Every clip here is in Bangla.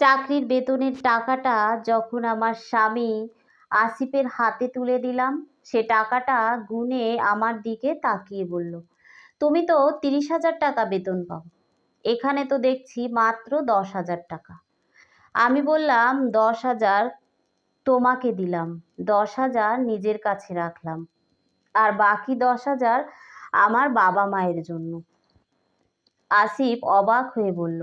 চাকরির বেতনের টাকাটা যখন আমার স্বামী আসিফের হাতে তুলে দিলাম, সে টাকাটা গুনে আমার দিকে তাকিয়ে বলল, তুমি তো তিরিশ হাজার টাকা বেতন পাও। এখানে তো দেখছি মাত্র দশ হাজার টাকা। আমি বললাম, দশ হাজার তোমাকে দিলাম, দশ হাজার নিজের কাছে রাখলাম। আর বাকি দশ হাজার আমার বাবা মায়ের জন্য। আসিফ অবাক হয়ে বলল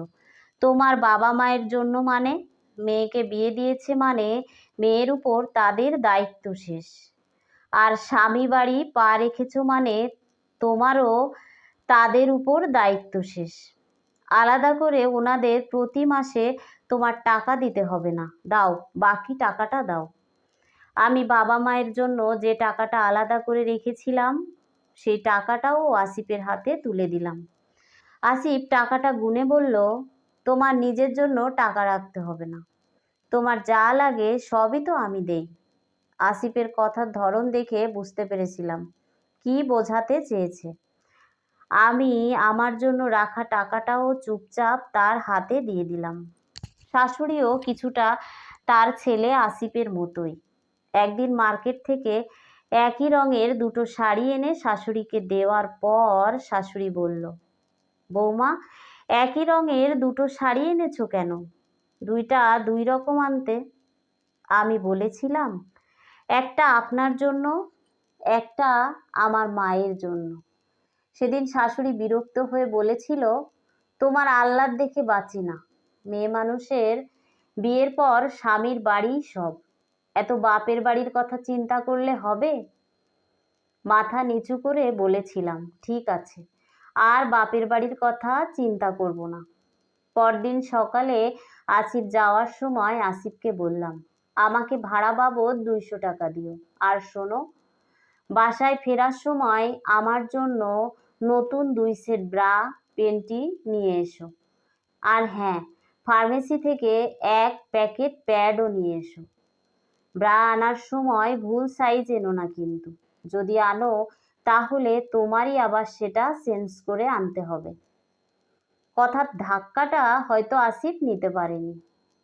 তোমার বাবা মায়ের জন্য মানে? মেয়েকে বিয়ে দিয়েছে মানে মেয়ের উপর তাদের দায়িত্ব শেষ। আর স্বামী বাড়ি পা রেখেছ মানে তোমারও তাদের উপর দায়িত্ব শেষ। আলাদা করে ওনাদের প্রতি মাসে তোমার টাকা দিতে হবে না। দাও, বাকি টাকাটা দাও। আমি বাবা মায়ের জন্য যে টাকাটা আলাদা করে রেখেছিলাম, সেই টাকাটাও আসিফের হাতে তুলে দিলাম। আসিফ টাকাটা গুনে বলল তোমার নিজের জন্য টাকা রাখতে হবে না। তোমার যা লাগে সবই তো আমি দেই। আসিফের কথার ধরন দেখে বুঝতে পেরেছিলাম। কি বোঝাতে চেয়েছে? আমি আমার জন্য রাখা টাকাটাও চুপচাপ তার হাতে দিয়ে দিলাম। শাশুড়িও কিছুটা তার ছেলে আসিফের মতোই। একদিন মার্কেট থেকে একই রঙের দুটো শাড়ি এনে শাশুড়িকে দেওয়ার পর শাশুড়ি বলল, বৌমা একই রঙের দুটো শাড়ি এনেছো কেন? দুইটা দুই রকম আনতে। আমি বলেছিলাম, একটা আপনার জন্য, একটা আমার মায়ের জন্য। সেদিন শাশুড়ি বিরক্ত হয়ে বলেছিল, তোমার আহ্লাদ দেখে বাঁচি না। মেয়ে মানুষের বিয়ের পর স্বামীর বাড়িই সব। এত বাপের বাড়ির কথা চিন্তা করলে হবে? মাথা নিচু করে বলেছিলাম, ঠিক আছে। আর বাপের বাড়ির কথা চিন্তা করব না। পরদিন সকালে আসিফ যাওয়ার সময় আসিফকে বললাম, আমাকে ভাড়া বাবদ দুইশো টাকা দিও। আর শোনো, বাসায় ফেরার সময় আমার জন্য নতুন দুই সেট ব্রা পেন্টি নিয়ে এসো। আর হ্যাঁ ফার্মেসি থেকে এক প্যাকেট প্যাডও নিয়ে এসো। ব্রা আনার সময় ভুল সাইজ এনো না কিন্তু। যদি আনো তাহলে তোমারই আবার সেটা চেঞ্জ করে আনতে হবে। কথার ধাক্কাটা হয়তো আসিফ নিতে পারেনি।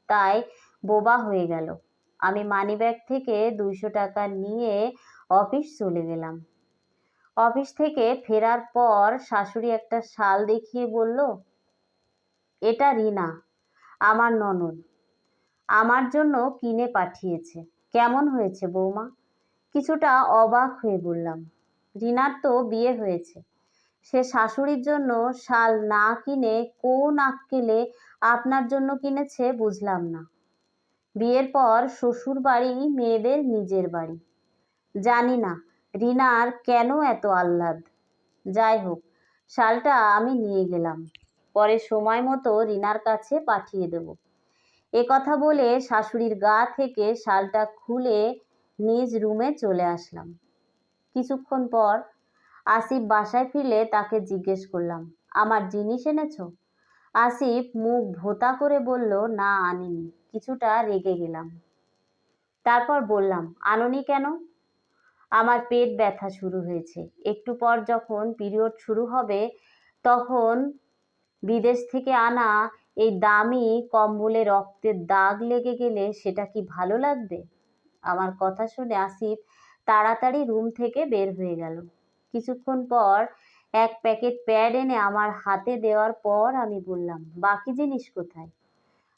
তাই বোবা হয়ে গেল। আমি মানিব্যাগ থেকে দুইশো টাকা নিয়ে অফিস চলে গেলাম। অফিস থেকে ফেরার পর শাশুড়ি একটা শাল দেখিয়ে বলল, এটা রিনা, আমার ননদ। আমার জন্য কিনে পাঠিয়েছে। কেমন হয়েছে বৌমা? কিছুটা অবাক হয়ে বললাম রিনার তো বিয়ে হয়েছে। সে শাশুড়ির জন্য শাল না কিনে কোন আক্কেলে আপনার জন্য কিনেছে বুঝলাম না। বিয়ের পর শ্বশুর বাড়ি, মেয়েদের নিজের বাড়ি। জানি না রিনার কেন এত আহ্লাদ। যাই হোক, শালটা আমি নিয়ে গেলাম। পরে সময় মতো রিনার কাছে পাঠিয়ে দেব। এ কথা বলে শাশুড়ির গা থেকে শালটা খুলে নিজ রুমে চলে আসলাম। কিছুক্ষণ পর আসিফ বাসায় ফিরলে তাকে জিজ্ঞেস করলাম, আমার জিনিস এনেছো? আসিফ মুখ ভোতা করে বলল, না, আনিনি। কিছুটা রেগে গেলাম। তারপর বললাম, আননি কেন? আমার পেট ব্যথা শুরু হয়েছে। একটু পর যখন পিরিয়ড শুরু হবে, তখন বিদেশ থেকে আনা এই দামি কম্বলে রক্তের দাগ লেগে গেলে সেটা কি ভালো লাগবে? আমার কথা শুনে আসিফ তাড়াতাড়ি রুম থেকে বের হয়ে গেল। কিছুক্ষণ পর এক প্যাকেট প্যাড এনে আমার হাতে দেওয়ার পর আমি বললাম, বাকি জিনিস কোথায়?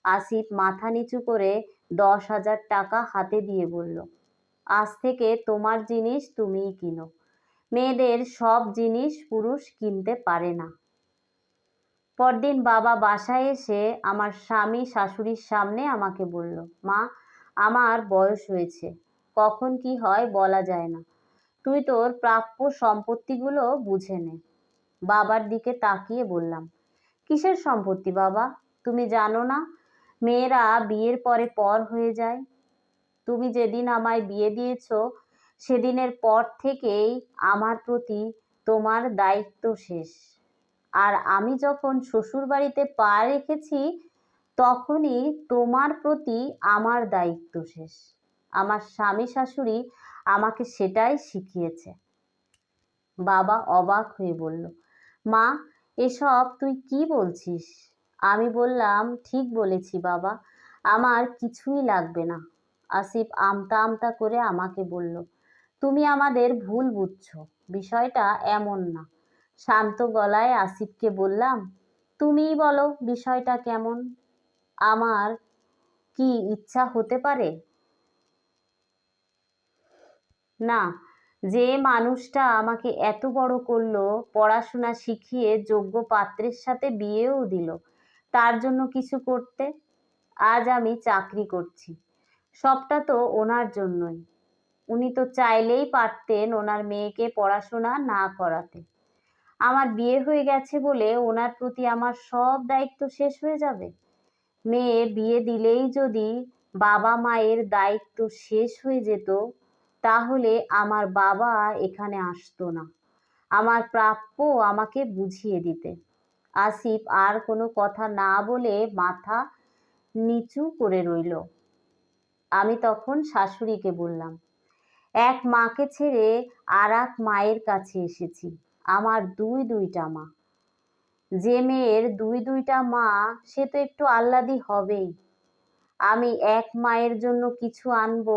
আসিফ মাথা নিচু করে দশ হাজার টাকা হাতে দিয়ে বলল, আজ থেকে তোমার জিনিস তুমিই কিনো। মেয়েদের সব জিনিস পুরুষ কিনতে পারে না। পরদিন বাবা বাসায় এসে আমার স্বামী শাশুড়ির সামনে আমাকে বলল, মা, আমার বয়স হয়েছে। কখন কি হয় বলা যায় না। তুই তোর প্রাপ্য সম্পত্তিগুলো বুঝে নে। বাবার দিকে তাকিয়ে বললাম, কিসের সম্পত্তি বাবা? তুমি জানো না? মেয়েরা বিয়ের পরে পর হয়ে যায়। তুমি যেদিন আমায় বিয়ে দিয়েছ, সেদিনের পর থেকেই আমার প্রতি তোমার দায়িত্ব শেষ। আর আমি যখন শ্বশুর বাড়িতে পা রেখেছি, তখনই তোমার প্রতি আমার দায়িত্ব শেষ। আমার স্বামী শাশুড়ি আমাকে সেটাই শিখিয়েছে। বাবা অবাক হয়ে বলল, মা, এসব তুই কি বলছিস? আমি বললাম, ঠিক বলেছি বাবা, আমার কিছুই লাগবে না। আসিফ আমতা আমতা করে আমাকে বলল, তুমি আমাদের ভুল বুঝছ, বিষয়টা এমন না। শান্ত গলায় আসিফকে বললাম, তুমিই বলো বিষয়টা কেমন? আমার কি ইচ্ছা হতে পারে? না, যে মানুষটা আমাকে এত বড় করল, পড়াশোনা শিখিয়ে যোগ্য পাত্রের সাথে বিয়েও দিল, তার জন্য কিছু করতে? আজ আমি চাকরি করছি। সবটা তো ওনার জন্যই। উনি তো চাইলেই পারতেন ওনার মেয়েকে পড়াশোনা না করাতে। আমার বিয়ে হয়ে গেছে বলে ওনার প্রতি আমার সব দায়িত্ব শেষ হয়ে যাবে? মেয়ে বিয়ে দিলেই যদি বাবা মায়ের দায়িত্ব শেষ হয়ে যেত তাহলে আমার বাবা এখানে আসতো না। আমার প্রাপ্য আমাকে বুঝিয়ে দিতে। আসিফ আর কোনো কথা না বলে মাথা নিচু করে রইল। আমি তখন শাশুড়িকে বললাম, এক মাকে ছেড়ে আর এক মায়ের কাছে এসেছি। আমার দুই দুইটা মা। যে মেয়ের দুই দুইটা মা, সে তো একটু আহ্লাদি হবেই। আমি এক মায়ের জন্য কিছু আনব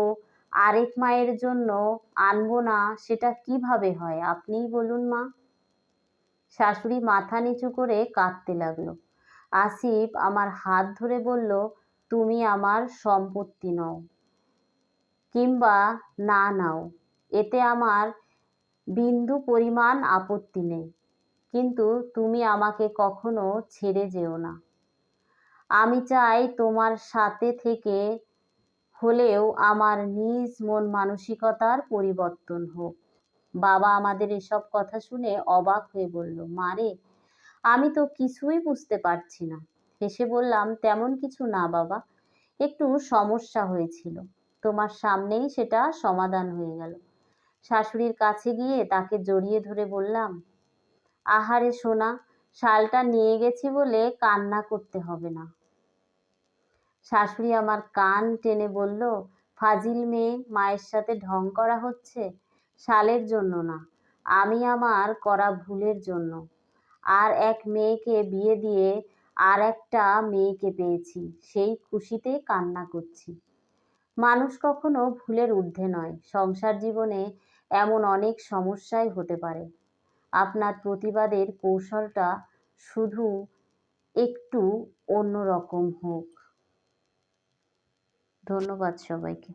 আরেক মায়ের জন্য আনব না, সেটা কীভাবে হয়? আপনিই বলুন মা। শাশুড়ি মাথা নিচু করে কাঁদতে লাগল। আসিফ আমার হাত ধরে বলল, তুমি আমার সম্পত্তি নও কিংবা না নাও। এতে আমার বিন্দু পরিমাণ আপত্তি নেই। কিন্তু তুমি আমাকে কখনো ছেড়ে যেও না। আমি চাই তোমার সাথে থেকে হলেও আমার নিজ মন মানসিকতার পরিবর্তন হোক। বাবা আমাদের এসব কথা শুনে অবাক হয়ে বলল মারে আমি তো কিছুই বুঝতে পারছি না। হেসে বললাম, তেমন কিছু না বাবা, একটু সমস্যা হয়েছিল। তোমার সামনেই সেটা সমাধান হয়ে গেল। শাশুড়ির কাছে গিয়ে তাকে জড়িয়ে ধরে বললাম, আহারে সোনা, শালটা নিয়ে গেছি বলে কান্না করতে হবে না। শাশুড়ি আমার কান টেনে বলল, ফাজিল মেয়ে, মায়ের সাথে ঢং করা হচ্ছে? শালের জন্য না, আমি আমার করা ভুলের জন্য। আর এক মেয়েকে বিয়ে দিয়ে আর একটা মেয়েকে পেয়েছি, সেই খুশিতে কান্না করছি। মানুষ কখনো ভুলের ঊর্ধ্বে নয়, সংসার জীবনে এমন অনেক সমস্যাই হতে পারে। আপনার প্রতিবাদের কৌশলটা শুধু একটু অন্যরকম হোক। ধন্যবাদ সবাইকে।